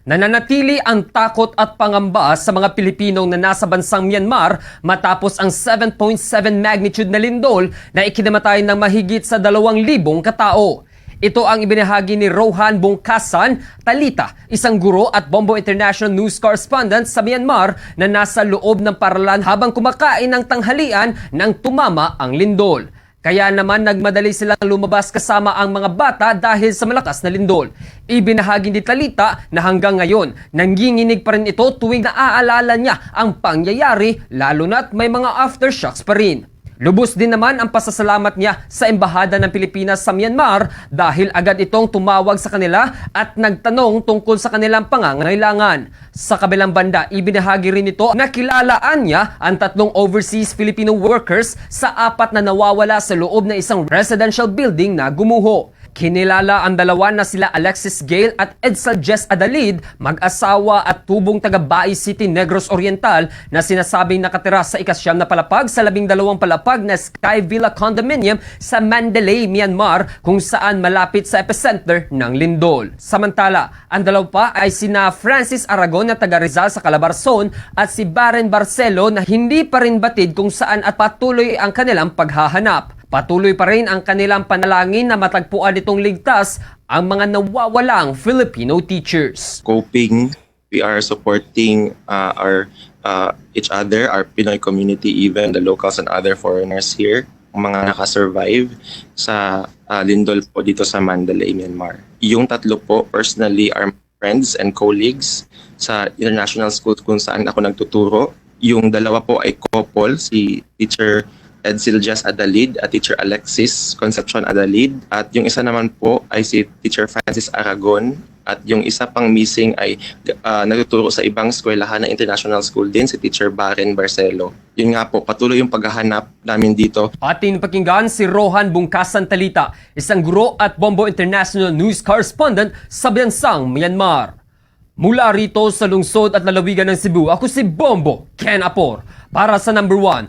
Nananatili ang takot at pangamba sa mga Pilipinong na nasa bansang Myanmar matapos ang 7.7 magnitude na lindol na ikinamatay ng mahigit sa 2,000 katao. Ito ang ibinahagi ni Rohan Bongkasan Talita, isang guro at Bombo International News correspondent sa Myanmar na nasa loob ng paralan habang kumakain ng tanghalian nang tumama ang lindol. Kaya naman nagmadali silang lumabas kasama ang mga bata dahil sa malakas na lindol. Ibinahagi ni Talita na hanggang ngayon, nanginginig pa rin ito tuwing naaalala niya ang pangyayari lalo na't may mga aftershocks pa rin. Lubos din naman ang pasasalamat niya sa Embahada ng Pilipinas sa Myanmar dahil agad itong tumawag sa kanila at nagtanong tungkol sa kanilang pangangailangan. Sa kabilang banda, ibinahagi rin ito na kilalaan niya ang tatlong overseas Filipino workers sa apat na nawawala sa loob ng isang residential building na gumuho. Kinilala ang dalawa na sila Alexis Gale at Edsel Jess Adalid, mag-asawa at tubong taga Bai City, Negros Oriental na sinasabing nakatira sa ikasyam na palapag sa labing dalawang palapag na Sky Villa Condominium sa Mandalay, Myanmar kung saan malapit sa epicenter ng lindol. Samantala, ang dalawa pa ay sina Francis Aragon na taga Rizal sa Calabarzon at si Baren Barcelo na hindi pa rin batid kung saan at patuloy ang kanilang paghahanap. Patuloy pa rin ang kanilang panalangin na matagpuan itong ligtas ang mga nawawalang Filipino teachers. coping. We are supporting uh, our uh, each other, our Pinoy community, even the locals and other foreigners here, mga nakasurvive sa uh, lindol po dito sa Mandalay, Myanmar. Yung tatlo po, personally, are friends and colleagues sa international school kung saan ako nagtuturo. Yung dalawa po ay couple, si teacher Ed Siljas Adalid at teacher Alexis Concepcion Adalid. At yung isa naman po ay si teacher Francis Aragon. At yung isa pang missing ay uh, nagtuturo sa ibang eskwelahan na international school din, si teacher Baren Barcelo. Yun nga po, patuloy yung paghahanap namin dito. Ating pakinggan si Rohan Bungkasan Talita, isang guro at Bombo International News correspondent sa Bansang Myanmar. Mula rito sa lungsod at lalawigan ng Cebu, ako si Bombo Ken Apor para sa number one